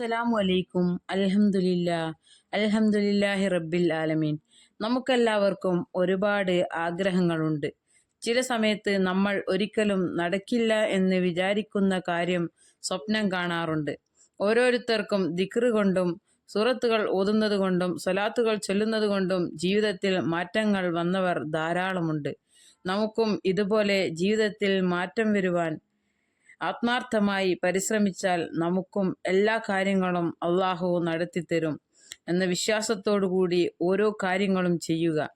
അസ്സലാമു അലൈക്കും അലഹമുല്ല അലഹമുല്ലാഹി റബ്ബിൽ ആലമീൻ. നമുക്കെല്ലാവർക്കും ഒരുപാട് ആഗ്രഹങ്ങളുണ്ട്. ചില സമയത്ത് നമ്മൾ ഒരിക്കലും നടക്കില്ല എന്ന് വിചാരിക്കുന്ന കാര്യം സ്വപ്നം കാണാറുണ്ട്. ഓരോരുത്തർക്കും ദിക്റ് കൊണ്ടും സൂറത്തുകൾ ഓതുന്നത് കൊണ്ടും സ്വലാത്തുകൾ ചൊല്ലുന്നത് കൊണ്ടും ജീവിതത്തിൽ മാറ്റങ്ങൾ വന്നവർ ധാരാളമുണ്ട്. നമുക്കും ഇതുപോലെ ജീവിതത്തിൽ മാറ്റം വരുവാൻ ആത്മാർത്ഥമായി പരിശ്രമിച്ചാൽ നമുക്കും എല്ലാ കാര്യങ്ങളും അള്ളാഹു നടത്തിത്തരും എന്ന വിശ്വാസത്തോടു കൂടി ഓരോ കാര്യങ്ങളും ചെയ്യുക.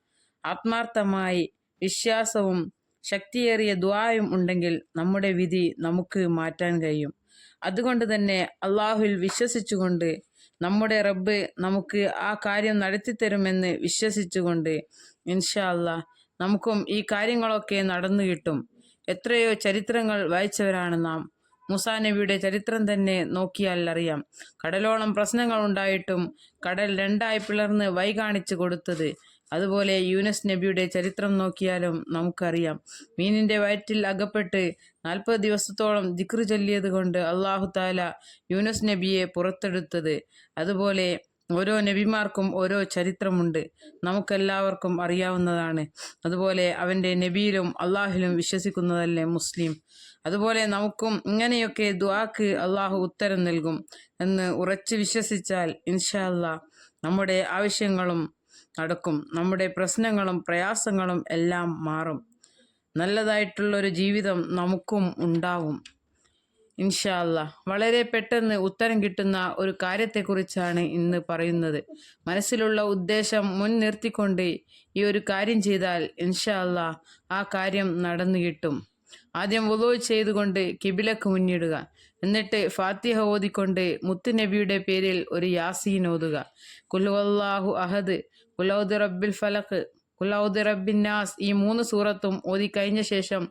ആത്മാർത്ഥമായി വിശ്വാസവും ശക്തിയേറിയ ദ്വായും ഉണ്ടെങ്കിൽ നമ്മുടെ വിധി നമുക്ക് മാറ്റാൻ കഴിയും. അതുകൊണ്ട് തന്നെ അള്ളാഹുവിൽ വിശ്വസിച്ചുകൊണ്ട് നമ്മുടെ റബ്ബ് നമുക്ക് ആ കാര്യം നടത്തിത്തരുമെന്ന് വിശ്വസിച്ചുകൊണ്ട് ഇൻഷാ അല്ലാ നമുക്കും ഈ കാര്യങ്ങളൊക്കെ നടന്നു കിട്ടും. എത്രയോ ചരിത്രങ്ങൾ വായിച്ചവരാണ് നാം. മുസാനബിയുടെ ചരിത്രം തന്നെ നോക്കിയാൽ അറിയാം. കടലോളം പ്രശ്നങ്ങൾ ഉണ്ടായിട്ടും കടൽ രണ്ടായി പിളർന്ന് വൈ കാണിച്ചു കൊടുത്തത്. അതുപോലെ യൂനസ് നബിയുടെ ചരിത്രം നോക്കിയാലും നമുക്കറിയാം. മീനിന്റെ വയറ്റിൽ അകപ്പെട്ട് നാൽപ്പത് ദിവസത്തോളം ദിക്റ് ചൊല്ലിയത് കൊണ്ട് അള്ളാഹു താല യൂനസ് നബിയെ പുറത്തെടുത്തത്. അതുപോലെ ഓരോ നബിമാർക്കും ഓരോ ചരിത്രമുണ്ട്. നമുക്കെല്ലാവർക്കും അറിയാവുന്നതാണ്. അതുപോലെ അവന്റെ നബിയിലും അള്ളാഹിലും വിശ്വസിക്കുന്നതല്ലേ മുസ്ലിം. അതുപോലെ നമുക്കും ഇങ്ങനെയൊക്കെ ദുആക്ക് അള്ളാഹു ഉത്തരം നൽകും എന്ന് ഉറച്ച് വിശ്വസിച്ചാൽ ഇൻഷാ അല്ലാ നമ്മുടെ ആവശ്യങ്ങളും നടക്കും. നമ്മുടെ പ്രശ്നങ്ങളും പ്രയാസങ്ങളും എല്ലാം മാറും. നല്ലതായിട്ടുള്ളൊരു ജീവിതം നമുക്കും ഉണ്ടാവും. ഇൻഷാ അല്ലാ. വളരെ പെട്ടെന്ന് ഉത്തരം കിട്ടുന്ന ഒരു കാര്യത്തെക്കുറിച്ചാണ് ഇന്ന് പറയുന്നത്. മനസ്സിലുള്ള ഉദ്ദേശം മുൻനിർത്തിക്കൊണ്ട് ഈ ഒരു കാര്യം ചെയ്താൽ ഇൻഷാല്ല ആ കാര്യം നടന്നു കിട്ടും. ആദ്യം വുളു ചെയ്തുകൊണ്ട് കിബിലക്ക് മുന്നിടുക. എന്നിട്ട് ഫാത്തിഹ ഓതിക്കൊണ്ട് മുത്തുനബിയുടെ പേരിൽ ഒരു യാസീൻ ഓതുക. കുലുവല്ലാഹു അഹദ് കുലൗദ് റബ്ബിൽ ഫലഖ് കുലൗദ് റബ്ബിൻ നാസ് ഈ മൂന്ന് സൂറത്തും ഓതി കഴിഞ്ഞ ശേഷം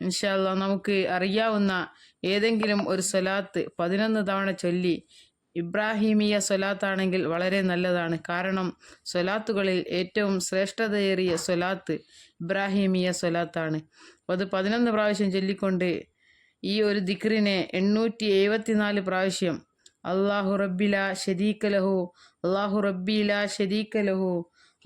ഇൻഷാല്ല നമുക്ക് അറിയാവുന്ന ഏതെങ്കിലും ഒരു സ്വലാത്ത് പതിനൊന്ന് തവണ ചൊല്ലി. ഇബ്രാഹിമിയ സ്വലാത്താണെങ്കിൽ വളരെ നല്ലതാണ്. കാരണം സ്വലാത്തുകളിൽ ഏറ്റവും ശ്രേഷ്ഠതയേറിയ സ്വലാത്ത് ഇബ്രാഹിമിയ സ്വലാത്താണ്. അത് പതിനൊന്ന് പ്രാവശ്യം ചൊല്ലിക്കൊണ്ട് ഈ ഒരു ദിക്റിനെ എണ്ണൂറ്റി എഴുപത്തിനാല് പ്രാവശ്യം അള്ളാഹു റബ്ബില ഷരീക്കലഹു അള്ളാഹു റബ്ബില ഷരീക്കലഹു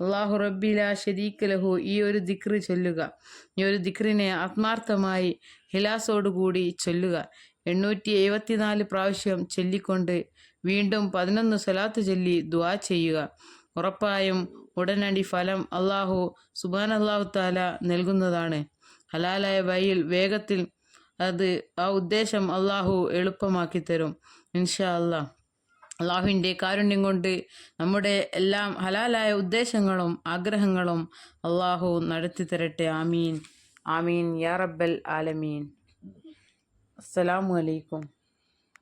അള്ളാഹു റബ്ബില ഷരീക്കലഹു ഈ ഒരു ദിക്റ് ചൊല്ലുക. ഈ ഒരു ദിക്റിനെ ആത്മാർത്ഥമായി ഹിലാസോടുകൂടി ചൊല്ലുക. എണ്ണൂറ്റി എഴുപത്തിനാല് പ്രാവശ്യം ചൊല്ലിക്കൊണ്ട് വീണ്ടും പതിനൊന്ന് സ്വലാത്ത് ചൊല്ലി ദുആ ചെയ്യുക. ഉറപ്പായും ഉടനടി ഫലം അള്ളാഹു സുബാൻ അള്ളാഹു താല നൽകുന്നതാണ്. ഹലാലായ വഴിയിൽ വേഗത്തിൽ അത് ആ ഉദ്ദേശം അള്ളാഹു എളുപ്പമാക്കി തരും. ഇൻഷാ അള്ളാഹ് അള്ളാഹുവിന്റെ കാരുണ്യം കൊണ്ട് നമ്മുടെ എല്ലാം ഹലാലായ ഉദ്ദേശങ്ങളും ആഗ്രഹങ്ങളും അള്ളാഹു നടത്തി തരട്ടെ ആമീൻ. ആമീൻ. യാ റബ്ബൽ ആലമീൻ. അസ്സലാമു അലൈക്കും.